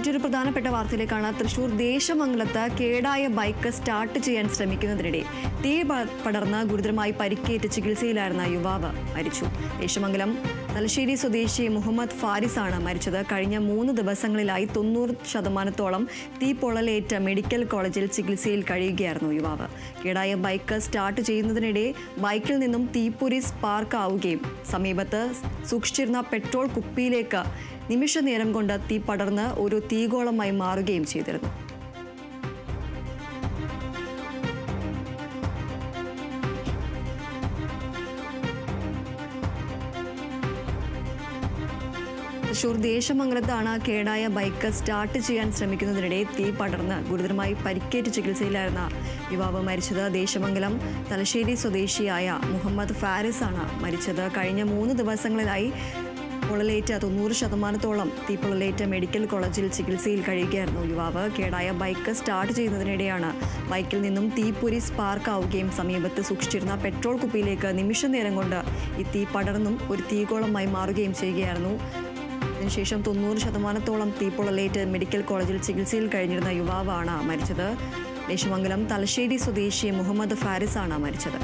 മറ്റൊരു പ്രധാനപ്പെട്ട വാർത്തയിലേക്കാണ് തൃശൂർ ദേശമംഗലത്ത് കേടായ ബൈക്ക് സ്റ്റാർട്ട് ചെയ്യാൻ ശ്രമിക്കുന്നതിനിടെ തീ പടർന്ന് ഗുരുതരമായി പരിക്കേറ്റ് ചികിത്സയിലായിരുന്ന യുവാവ് മരിച്ചു. ദേശമംഗലം തലശ്ശേരി സ്വദേശി മുഹമ്മദ് ഫാരിസാണ് മരിച്ചത്. കഴിഞ്ഞ മൂന്ന് ദിവസങ്ങളിലായി തൊണ്ണൂറ് ശതമാനത്തോളം തീ പൊള്ളലേറ്റ മെഡിക്കൽ കോളേജിൽ ചികിത്സയിൽ കഴിയുകയായിരുന്നു യുവാവ്. കേടായ ബൈക്ക് സ്റ്റാർട്ട് ചെയ്യുന്നതിനിടെ ബൈക്കിൽ നിന്നും തീപ്പൊരി സ്പാർക്ക് ആവുകയും സമീപത്ത് സൂക്ഷിച്ചിരുന്ന പെട്രോൾ കുപ്പിയിലേക്ക് നിമിഷ നേരം കൊണ്ട് തീ പടർന്ന് ഒരു തീഗോളമായി മാറുകയും ചെയ്തിരുന്നു. തൃശൂർ ദേശമംഗലത്താണ് കേടായ ബൈക്ക് സ്റ്റാർട്ട് ചെയ്യാൻ ശ്രമിക്കുന്നതിനിടെ തീ പടർന്ന് ഗുരുതരമായി പരിക്കേറ്റ് ചികിത്സയിലായിരുന്ന യുവാവ് മരിച്ചത് ദേശമംഗലം തലശ്ശേരി സ്വദേശിയായ മുഹമ്മദ് ഫാരിസ് ആണ് മരിച്ചത് കഴിഞ്ഞ മൂന്ന് ദിവസങ്ങളിലായി പൊള്ളലേറ്റ തൊണ്ണൂറ് ശതമാനത്തോളം തീപ്പൊള്ളലേറ്റ മെഡിക്കൽ കോളേജിൽ ചികിത്സയിൽ കഴിയുകയായിരുന്നു. യുവാവ് കേടായ ബൈക്ക് സ്റ്റാർട്ട് ചെയ്യുന്നതിനിടെയാണ് ബൈക്കിൽ നിന്നും തീപ്പൊരി സ്പാർക്ക് ആവുകയും സമീപത്ത് സൂക്ഷിച്ചിരുന്ന പെട്രോൾ കുപ്പിയിലേക്ക് നിമിഷ നേരം കൊണ്ട് ഈ തീ പടർന്നും ഒരു തീകോളമായി മാറുകയും ചെയ്യുകയായിരുന്നു. ഇതിനുശേഷം തൊണ്ണൂറ് ശതമാനത്തോളം തീപ്പൊള്ളലേറ്റ് മെഡിക്കൽ കോളേജിൽ ചികിത്സയിൽ കഴിഞ്ഞിരുന്ന യുവാവാണ് മരിച്ചത്. ദേശമംഗലം തലശ്ശേരി സ്വദേശി മുഹമ്മദ് ഫാരിസാണ് മരിച്ചത്.